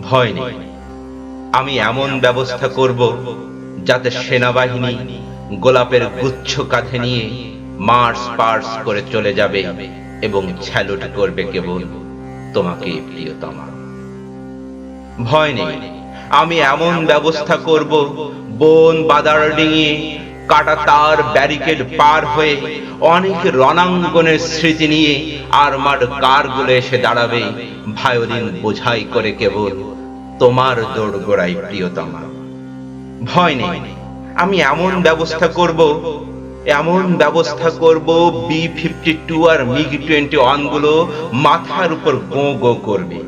ভয় নেই। আমি এমন ব্যবস্থা করব যাতে সেনাবাহিনী গোলাপের গুচ্ছ কাঁধে নিয়ে মার্চ পার্স করে চলে যাবে এবং স্যালুট করবে কেবল তোমাকে, প্রিয়তমা। ভয় নেই। আমি এমন ব্যবস্থা করব বন বাদার ডিঙিয়ে কাটা তার ব্যারিকেড পার হয়ে অনেক রণাঙ্গনের স্মৃতি নিয়ে আরমাড কারগুলো এসে দাঁড়াবে। ভায়োলিন বোঝাই করে কেবল, তোমার দৌড় গোড়াই প্রিয়তমা। ভয় নেই, আমি এমন ব্যবস্থা করব, এমন ব্যবস্থা করব বি ফিফটি টু আর মিগ টোয়েন্টি ওয়ানগুলো মাথার উপর গো গো করবে।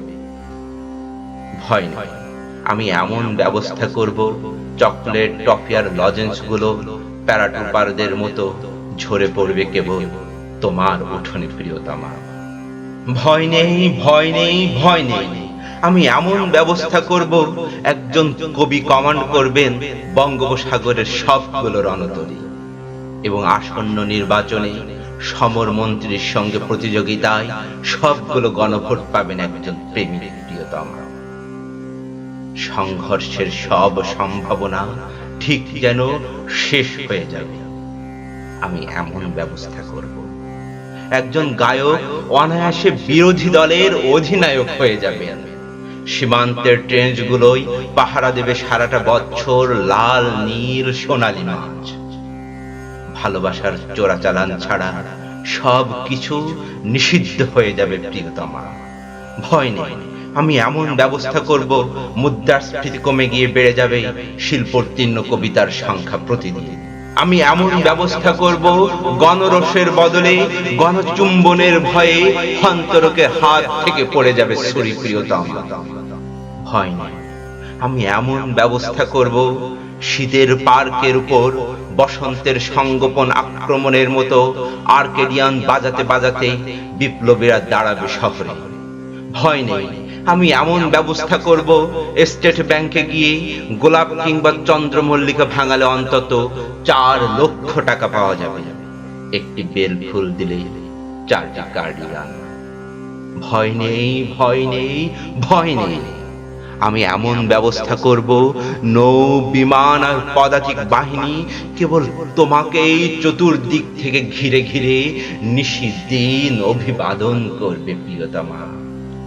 ভয় নেই, আমি এমন ব্যবস্থা করব, চকলেট, টফি আর লজেন্সগুলো প্যারাটুপারদের মতো ঝরে পড়বে কেবল তোমার উঠোনে প্রিয়তমা। ভয় নেই ভয় নেই ভয় নেই। আমি এমন ব্যবস্থা করব, একজন কবি কমান্ড করবেন বঙ্গোপসাগরের সবগুলো রণতরী। এবং আসন্ন নির্বাচনে সমর মন্ত্রীর সঙ্গে প্রতিযোগিতায় সবগুলো গণভোট পাবেন একজন প্রেমিক প্রিয়তমা। সংঘর্ষের সব সম্ভাবনা ঠিক যেন শেষ হয়ে যাবে। আমি এমন ব্যবস্থা করব। একজন গায়ক অনায়াসে বিরোধী দলের অধিনায়ক হয়ে যাবে সীমান্তের ট্রেঞ্চগুলোই পাহারা দেবে সারাটা বছর লাল, নীল, সোনালী মাছ ভালোবাসার চোরাচালান ছাড়া সব কিছু নিষিদ্ধ হয়ে যাবে প্রিয়তমা। ভয় নেই। আমি এমন ব্যবস্থা করব মুদ্রাস্ফীতি কমে গিয়ে বেড়ে যাবে, শিল্পোত্তীর্ণ কবিতার সংখ্যা প্রতিদিন। আমি এমন ব্যবস্থা করব, গণরসের বদলে, গণচুম্বনের ভয়ে অন্তরকের হাত থেকে পড়ে যাবে ভয় নেই আমি এমন ব্যবস্থা করব, শীতের পার্কের উপর বসন্তের সংগোপন আক্রমণের মতো আর্কেডিয়ান বাজাতে বাজাতে বিপ্লবীরা দাঁড়াবে শহরে। ভয় নেই। আমি এমন ব্যবস্থা করব স্টেট ব্যাংকে গিয়ে গোলাপ কিংবা চন্দ্রমল্লিকা ভাঙালে অন্তত চার লক্ষ টাকা পাওয়া যাবে। একটি বেল ফুল দিলে চারটি কার্ডিগান ভয় নেই ভয় নেই ভয় নেই। আমি এমন ব্যবস্থা করব, নৌ বিমান আর পদাতিক বাহিনী কেবল তোমাকেই চতুর্দিক থেকে ঘিরে ঘিরে নিশিদিন অভিবাদন করবে, প্রিয়তমা।